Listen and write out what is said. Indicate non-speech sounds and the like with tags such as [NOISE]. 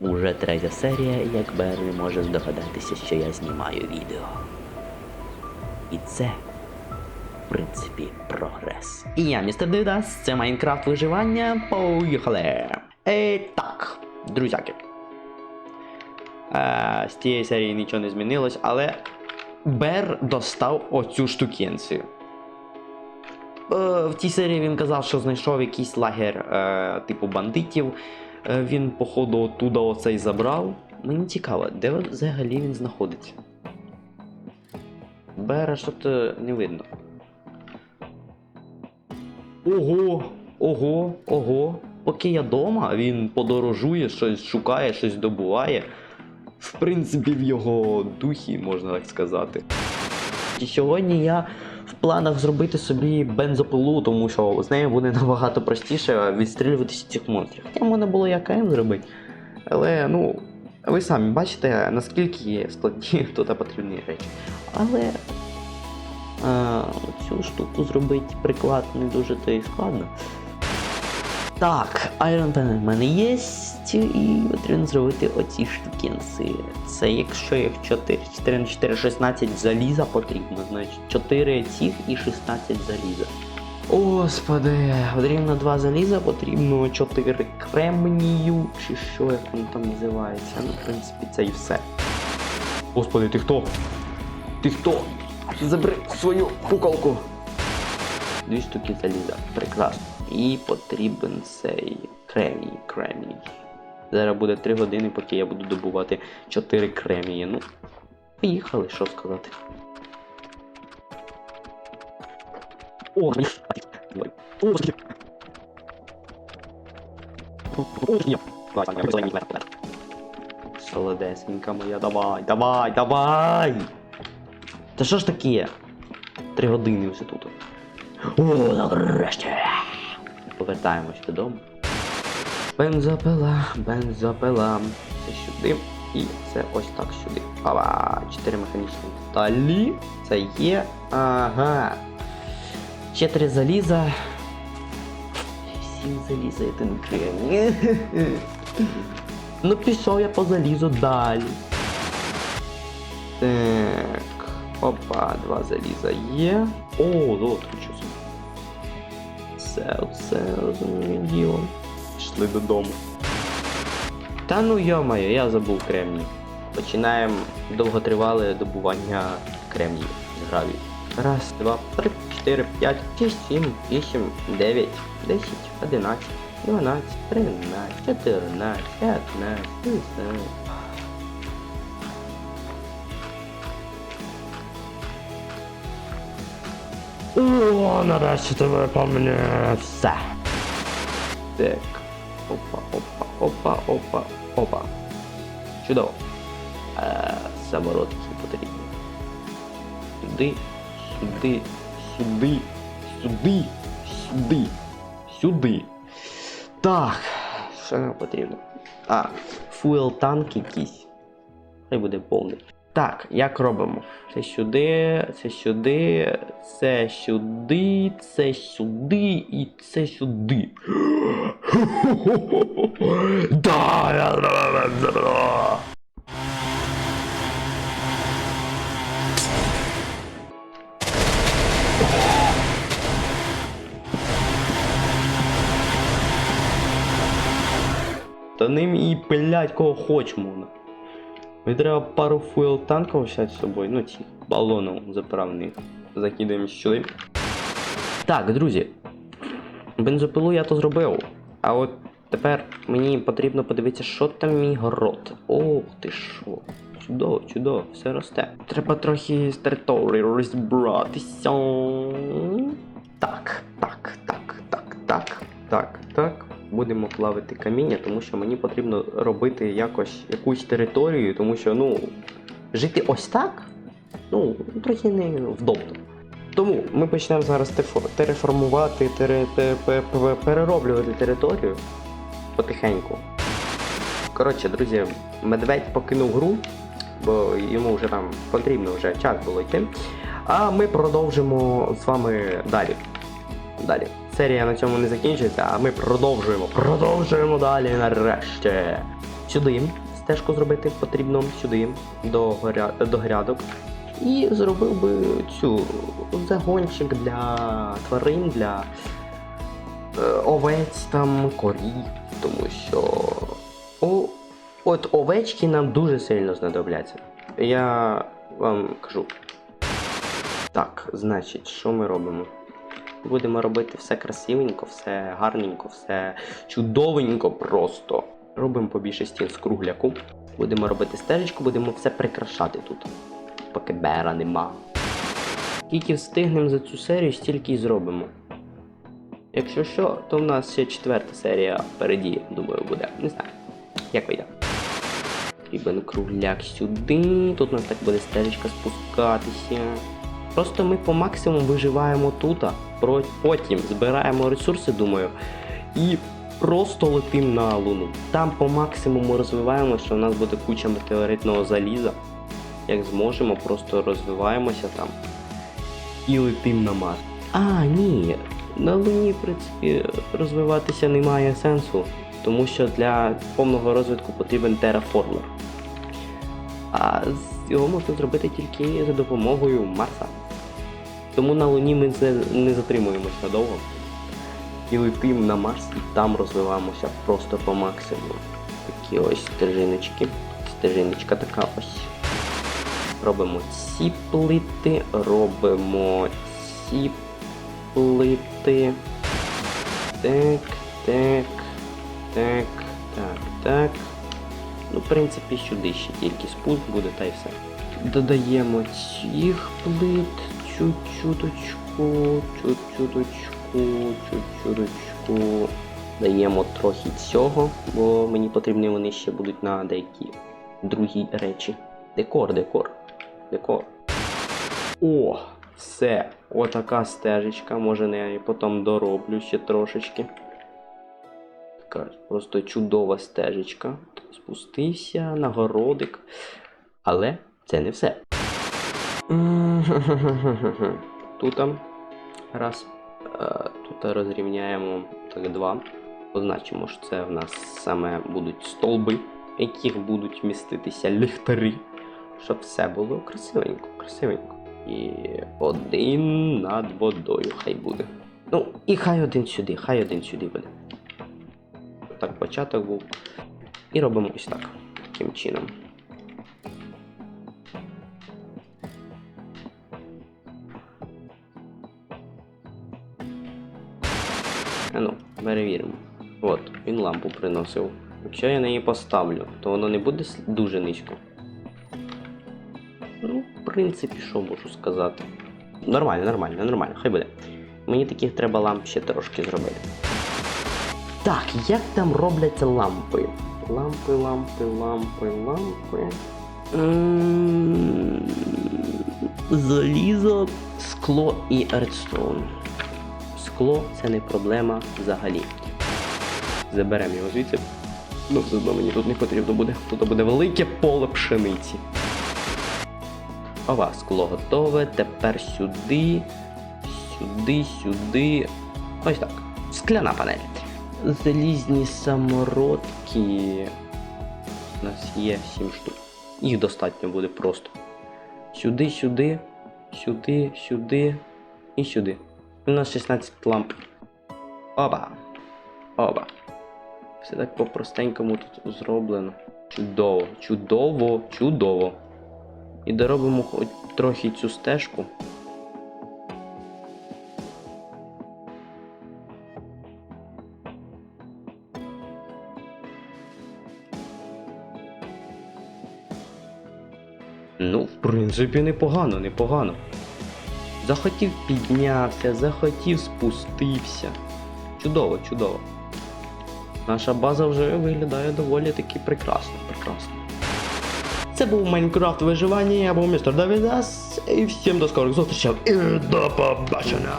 Уже третя серія, як Бер не може здогадатися, що я знімаю відео. І це, в принципі, прогрес. І я, містер Дидас, це Майнкрафт виживання. Поїхали! Е, так, друзяки. Е, з тієї серії нічого не змінилось, але Бер достав оцю штукенцію. Е, в тій серії він казав, що знайшов якийсь лагер е, типу бандитів. Е, він, походу, оттуда оцей забрав. Мені цікаво, де взагалі він знаходиться. Бера що-то не видно. Ого, ого, ого. Поки я дома, він подорожує, щось шукає, щось добуває. В принципі, в його духі, можна так сказати. І сьогодні я планах зробити собі бензопилу, тому що з нею буде набагато простіше відстрілюватися цих монстрів. Хоча можна було і АКМ зробити. Але ну, ви самі бачите, наскільки складні [LAUGHS] тут потрібні речі. Але а, цю штуку зробити приклад не дуже то і складно. Так, Iron Pen в мене є, і потрібно зробити оці штукенці. Це якщо їх 4, 4 на 4, 16 заліза потрібно, значить 4 цих і 16 заліза. Господи, потрібно 2 заліза, потрібно 4 кремнію, чи що як воно там називається. Ну, в принципі, це і все. Господи, ти хто? Ти хто? Забери свою куколку. Дві штуки заліза. Прекрасно. І потрібен цей кремій. Кремій. Зараз буде 3 години, поки я буду добувати 4 кремії. Ну, поїхали, що сказати. О. Солодесенька моя, давай, давай, давай! Та що ж таке? Три години вже тут. О, нарешті! Повертаємось додому. Бензопила, бензопила. Це сюди. І це ось так сюди. Ава, чотири механічні деталі. Це є. Ага. Ще заліза. Сім заліза, один кремінь. Ну пішов я по залізу далі. Так. Опа, два заліза є. О, золото що собі. Все, розумію діло. Пішли додому. Та ну йомаю, я забув кремній. Починаємо довготривале добування кремнію з гравію. Раз, два, три, чотири, п'ять, шість, сім, вісім, дев'ять, десять, одинадцять, дванадцять, тринадцять, чотирнадцять, п'ятнадцять, шістнадцять. О, нарешті по мені все. Так. Опа, опа, опа, опа, опа. Чудово. Е, самородки потрібні. Сюди, сюди, сюди, сюди, сюди, сюди. Так. Що нам потрібно? А, фуел танк якийсь. Хай буде повний. Так, як робимо? Це сюди, це сюди, це сюди, це сюди і це сюди. [GASPS] Та ним і пилять кого хоч можна. Мені треба пару фуел танків взяти з собою, ну ці балоном заправних. Закидаємо сюди. Так, друзі. Бензопилу я то зробив. А от тепер мені потрібно подивитися, що там мій город. Ох ти що. Чудово, чудово, все росте. Треба трохи з території розібратися. Так, так, так, так, так, так, так. Будемо плавити каміння, тому що мені потрібно робити якось якусь територію, тому що, ну, жити ось так, ну, трохи не вдобно. Тому ми почнемо зараз тереформувати, тере, пе- пе- пе- перероблювати територію потихеньку. Коротше, друзі, медведь покинув гру, бо йому вже там потрібно вже час було йти. А ми продовжимо з вами далі. Далі. Серія на цьому не закінчується, а ми продовжуємо. Продовжуємо далі нарешті. сюди стежку зробити потрібно сюди, до, горя... до грядок. І зробив би цю загончик для тварин, для е, овець там, корів, тому що о, от овечки нам дуже сильно знадобляться. Я вам кажу. Так, значить, що ми робимо? Будемо робити все красивенько, все гарненько, все чудовенько просто. Робимо побільше стін з кругляку. Будемо робити стежечку, будемо все прикрашати тут. Поки бера нема. Скільки встигнемо за цю серію, стільки й зробимо. Якщо що, то в нас ще четверта серія впереді, думаю, буде. Не знаю. Як вийде. Потрібен кругляк сюди. Тут у нас так буде стежечка спускатися. Просто ми по максимуму виживаємо тут, потім збираємо ресурси, думаю, і просто летим на Луну. Там по максимуму розвиваємо, що в нас буде куча метеоритного заліза. Як зможемо, просто розвиваємося там і летим на Марс. А, ні. На Луні, в принципі, розвиватися немає сенсу, тому що для повного розвитку потрібен тераформер. А його можна зробити тільки за допомогою Марса. Тому на Луні ми не, затримуємося надовго. І летим на Марс і там розвиваємося просто по максимуму. Такі ось стежиночки. Стежиночка така ось. Робимо ці плити, робимо ці плити. Так, так, так, так, так. Ну, в принципі, сюди ще тільки спуск буде та й все. Додаємо цих плит чуть-чуточку, чуть-чуточку, чуть-чуточку. Даємо трохи цього, бо мені потрібні вони ще будуть на деякі другі речі. Декор, декор, декор. О, все. Отака стежечка. Може її потім дороблю ще трошечки. Така просто чудова стежечка. Спустився на городик. Але це не все. [LAUGHS] Тут раз. Е, Тут розрівняємо так два. Позначимо, що це в нас саме будуть столби, в яких будуть міститися ліхтари. Щоб все було красивенько, красивенько. І один над водою хай буде. Ну, і хай один сюди, хай один сюди буде. Так, початок був. І робимо ось так. Таким чином. А ну, перевіримо. От, він лампу приносив. Якщо я на її поставлю, то воно не буде дуже низько. Ну, в принципі, що можу сказати. Нормально, нормально, нормально, хай буде. Мені таких треба ламп ще трошки зробити. Так, як там робляться лампи? Лампи, лампи, лампи, лампи. Залізо, скло і редстоун. Скло це не проблема взагалі. Заберемо його звідси. Ну, все одно мені тут не потрібно буде. Тут буде велике поле пшениці. Ова, скло готове. Тепер сюди, сюди, сюди. Ось так. Скляна панель. Залізні самородки. У нас є 7 штук. Їх достатньо буде просто. Сюди, сюди, сюди, сюди і сюди. У нас 16 ламп. Оба. Оба. Все так по-простенькому тут зроблено. Чудово, чудово, чудово. І доробимо хоч трохи цю стежку. Ну, в принципі, непогано, непогано. Захотів піднявся, захотів спустився. Чудово, чудово. Наша база вже виглядає доволі таки прекрасно, прекрасно. Це був Майнкрафт виживання, я був містер Давідас, і всім до скорих зустрічей і до побачення!